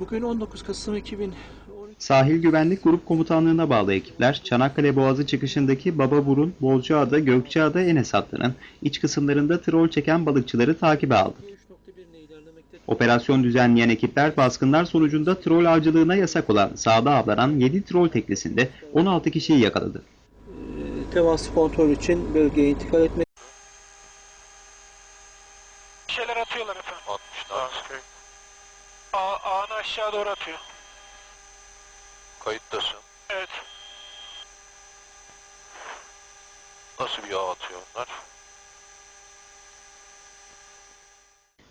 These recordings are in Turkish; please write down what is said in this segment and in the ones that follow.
Bugün 19 Kasım 2013 Sahil Güvenlik Grup Komutanlığı'na bağlı ekipler Çanakkale Boğazı çıkışındaki Bababurun, Bolcaada, Gökçeada, Enes hattının iç kısımlarında trol çeken balıkçıları takibe aldı. 3.1 ile ilerlemekte. Operasyon düzenleyen ekipler baskınlar sonucunda trol avcılığına yasak olan sahada avlanan 7 trol teknesinde 16 kişiyi yakaladı. Ee, Temas kontrol için bölgeye intikal etmek. Bir şeyler atıyorlar efendim. 60 A, ağını aşağı doğru atıyor. Kayıttasın. Evet. Nasıl bir yağ atıyor onlar?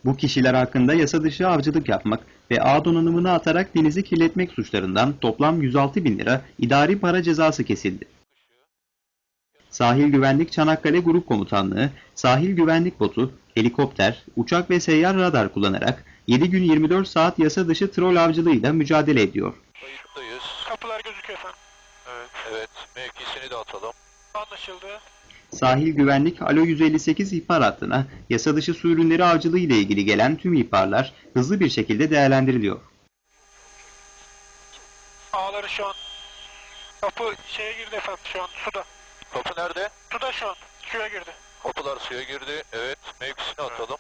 Bu kişiler hakkında yasa dışı avcılık yapmak ve ağ donanımını atarak denizi kirletmek suçlarından toplam 106 bin lira idari para cezası kesildi. Sahil Güvenlik Çanakkale Grup Komutanlığı, sahil güvenlik botu, helikopter, uçak ve seyyar radar kullanarak 7 gün 24 saat yasa dışı trol avcılığıyla mücadele ediyor. Kayıttayız. Kapılar gözüküyor efendim. Evet. Evet. Mevkisini de atalım. Anlaşıldı. Sahil Güvenlik Alo 158 ihbar hattına yasa dışı su ürünleri avcılığı ile ilgili gelen tüm ihbarlar hızlı bir şekilde değerlendiriliyor. Ağları şu an. Kapı şeye girdi efendim şu an suda. Kapı nerede? Suda şu an. Suya girdi. Kapılar suya girdi. Evet. Mevkisini atalım.